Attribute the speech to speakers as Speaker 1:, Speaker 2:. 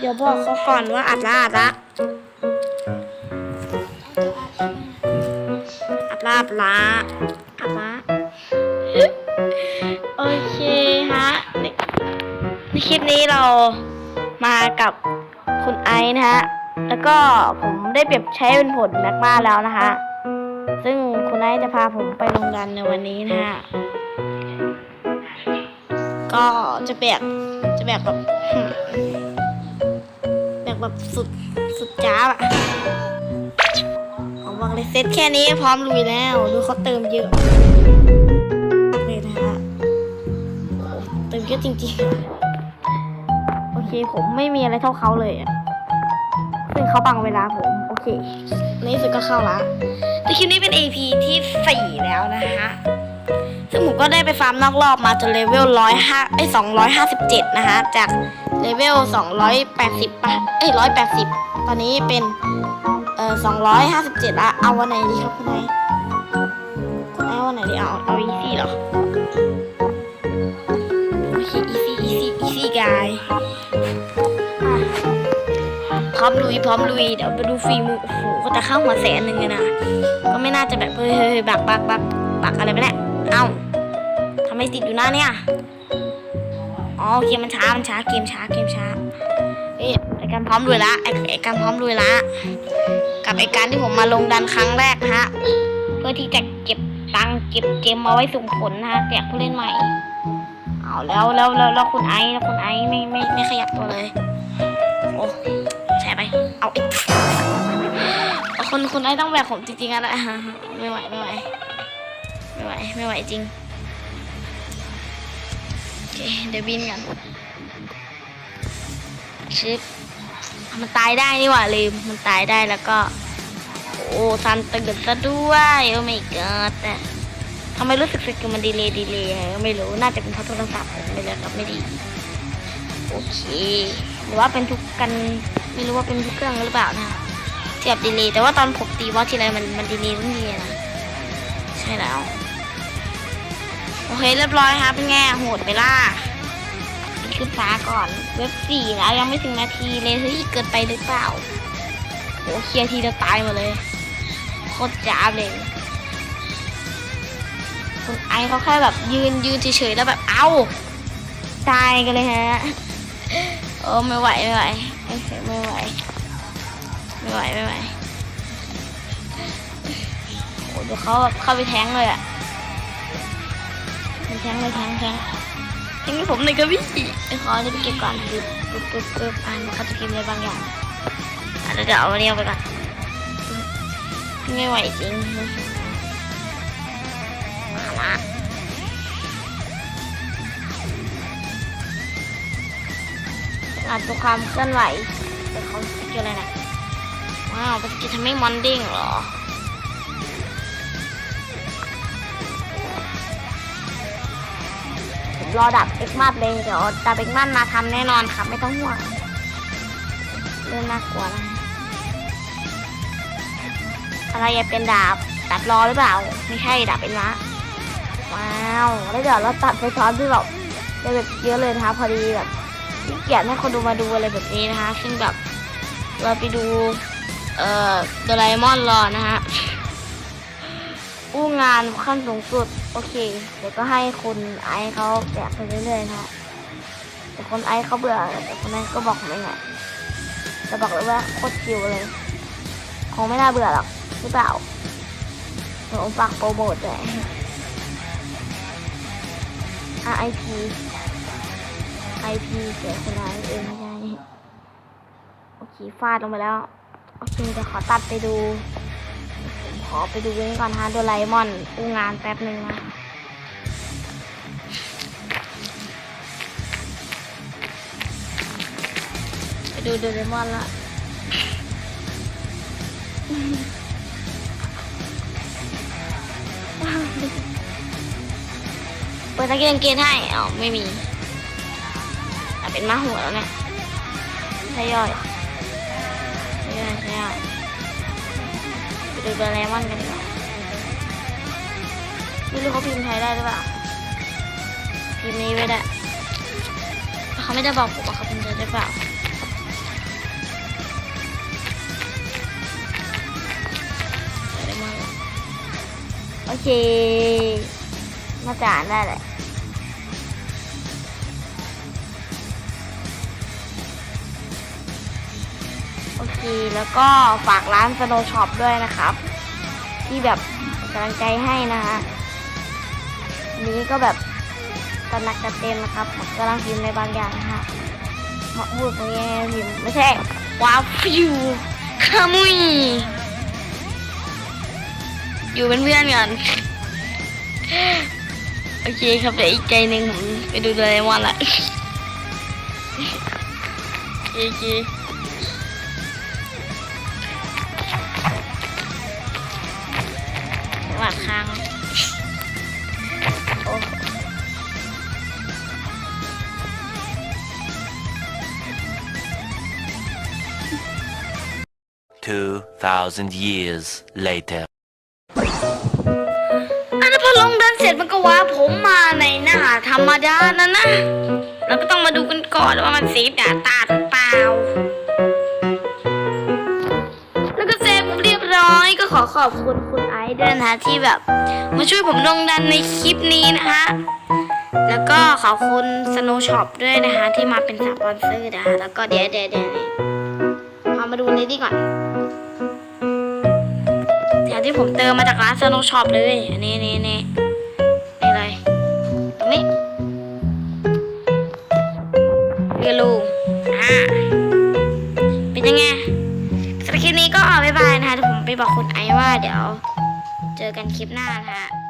Speaker 1: เดี๋ยวบอกเขาก่อนว่าอัดละอัดละอัดละอัดละอัดละโอเคฮะในในคลิปนี้เรามากับคุณไอซ์นะฮะ แล้วก็ผมได้เปรียบใช้เป็นผลแมกมาแล้วนะคะ ซึ่งคุณไอซ์จะพาผมไปลงดันในวันนี้นะฮะ ก็จะแบกจะแบกแบบ แบบสุดสุดจ้าบอะผมบอกเลยเซตแค่นี้พร้อมลุยแล้วดูเขาเติมเยอะเลยนะฮะเติมเยอะจริงๆ โอเคผมไม่มีอะไรเท่าเขาเลยอะซึ่งเขาบังเวลาผม โอเคในที่สุดก็เข้าละแต่คลิปนี้เป็น AP ที่สี่แล้วนะฮะซึ่งผมก็ได้ไปฟาร์มนอกรอบมาจนเลเวลร้อยห้าไอ้สองร้อยห้าสิบเจ็ดนะฮะจาก เลเวลสองร้อยแปดสิบป่ะเอ้ยร้อยแปดสิบตอนนี้เป็นเอ่อสองร้อยห้าสิบเจ็ดละเอาวันไหนดีครับคุณนายคุณนายวันไหนดีเอาเอาอีซี่เหรอโอเคอีซี่อีซี่อีซี่กายพร้อมลุยพร้อมลุยเดี๋ยวไปดูฝีมือโอ้โหก็จะเข้าหัวแสนหนึ่งเลยนะก็ไม่น่าจะแบบเฮ้ยเฮ้ยเฮ้ยบักบักบักบักอะไรไปแหละเอ้าทำไมติดอยู่หน้าเนี่ย อ๋อเกมมันช้ามันช้าเกมช้าเกมช้าเอ้ยไอการพร้อมลุยละไอไอการพร้อมลุยละกับไอการที่ผมมาลงดันครั้งแรกนะฮะเพื่อที่จะเก็บตังเก็บเกมมาไว้ส่งผลนะฮะแจกผู้เล่นใหม่เอาแล้วแล้วแล้วแล้วคุณไอแล้วคุณไอไม่ไม่ไม่ขยับตัวเลยโอ้แช่ไปเอาคนคุณไอต้องแบกผมจริงๆอะนะไม่ไหวไม่ไหวไม่ไหวไม่ไหวจริง เคเดี๋ยวบินกันชิปมันตายได้นี่หว่าลืมมันตายได้แล้วก็ โอ้ซันตื่นซะด้วยโอ้ไม่เกิดแต่ทำไมรู้สึกสกิลมันดีเลยดีเลยไม่รู้น่าจะเป็นเพราะโทรศัพท์ผมไปเลยกับไม่ดีโอเคหรือว่าเป็นทุกกันไม่รู้ว่าเป็นทุกเครื่องหรือเปล่านะเทียบดีเลยแต่ว่าตอนผมตีวอสทีไรมันมันดีเลยทุกทีเลยนะใช่แล้ว โอเคเรียบร้อยครับเป็นไงโหดไปล่ะขึ้นฟ้าก่อน เว็บสี่แล้วยังไม่ถึงนาทีเลยเฮ้ยเกินไปหรือเปล่าโอ้เคลียร์ทีเดียวตายหมดเลยโคตรจ้าเลยคุณไอเขาแค่แบบยืนยืนเฉยๆแล้วแบบเอ้าตายกันเลยฮะโอ้ไม่ไหวไม่ไหวไม่ไหวไม่ไหวไม่ไหวไม่ไหวโอ้เดี๋ยวเขาแบบเข้าไปแทงเลยอะ แทงเลยแทงแทงแทงให้ผมหน่อยครับพี่ไอ้ขอจะไปเก็บก่อนปึ๊บปึ๊บปึ๊บปึ๊บอ่านเขาจะพิมพ์อะไรบางอย่างอะแล้วเดี๋ยวเอาอันนี้เอาไปก่อนไม่ไหวจริงมาละอ่านตัวความเคลื่อนไหวแต่เขาสกิลอะไรนะว้าวเป็นสกิลทำให้มอนดิ้งเหรอ รอดับเอ็กมาเลยเดี๋ยวดับเอ็กมันมาทำแน่นอนครับไม่ต้องห่วงเรื่องน่ากลัวนะอะไรจะเป็นดาบดาบรอหรือเปล่า ไม่ใช่ดาบเป็นละว้าวแล้วเดี๋ยวเราตัดไปซ้อนที่แบบได้แบบเยอะเลยนะคะพอดีแบบขี้เกียจให้คนดูมาดูอะไรแบบนี้นะคะซึ่งแบบเราไปดูเอ่อโดราเอมอนรอนะฮะ อู้งานขั้นสูงสุด โอเค เดี๋ยวก็ให้คุณไอเขาแจกไปเรื่อยๆนะแต่คนไอเขาเบื่อแต่คนไอซ์ก็บอกผมเองอะจะบอกเลยว่าโคตรชิวเลยคงไม่น่าเบื่อหรอกหรือเปล่าเดี๋ยวผมฝากโปรโมทเลย RIP IP เสียคนไอเองไม่ใช่โอเคฟาดลงไปแล้ว โอเคเดี๋ยวขอตัดไปดู ขอไปดูเว้นก่อนฮะโดราเอมอนอู้งานแป๊บหนึ่งนะไปดูโดราเอมอนละเปิดตะเกียงเกณฑ์ให้อ๋อไม่มีเป็นม้าหัวแล้วเนี่ยใช่ย่อยใช่ย่อยใช่ย่อย เดูเดรมอนกันนี่าไม่รู้เขาพิมพ์ไทยได้หรือเปล่าพิมพ์นี้ไว้ได้เขาไม่ได้บอกผมว่าเขาพิมพ์ไทยได้เปล่าโอเคมาจานได้แหละ โอเคแล้วก็ฝากร้าน Snow Shop ด้วยนะครับ ที่แบบกำลังใจให้นะฮะนี้ก็แบบกำลังจะเต็มนะครับกำลังพิมพ์ในบางอย่างนะฮะมาพูดตรงนี้พิมพ์ไม่ใช่ว้าวฟิวขมุยอยู่เป็นเพื่อนกันโอเคครับเดี๋ยวอีกใจหนึ่งผมไปดูโดเรมอนละโอเค ค้างโอ้
Speaker 2: 2,000 years later.
Speaker 1: อันนั้นพอลงดันเสร็จมันก็ว้าผมมาในหน้าธรรมดานะนะ เราก็ต้องมาดูกันก่อนว่ามันเซฟดาตาหรือเปล่า แล้วก็เซฟเรียบร้อยก็ขอขอบคุณคุณไอซ์ ด้วยนะคะที่แบบมาช่วยผมลงดันในคลิปนี้นะคะ แล้วก็ขอบคุณ Snow Shop ด้วยนะคะ ที่มาเป็นสปอนเซอร์นะคะแล้วก็เดี๋ยวเดี๋ยวเดี๋ยวเอามาดูเลยดีก่อนแถวที่ผมเติมมาจากร้าน Snow Shop เลยอันนี้นี่นี่นี่เลยตรงนี้เรียลูอ่าเป็นยังไงสำหรับคลิปนี้ก็บ๊ายบายนะคะเดี๋ยวผมไปบอกคุณไอว่าเดี๋ยว เจอกันคลิปหน้านะฮะ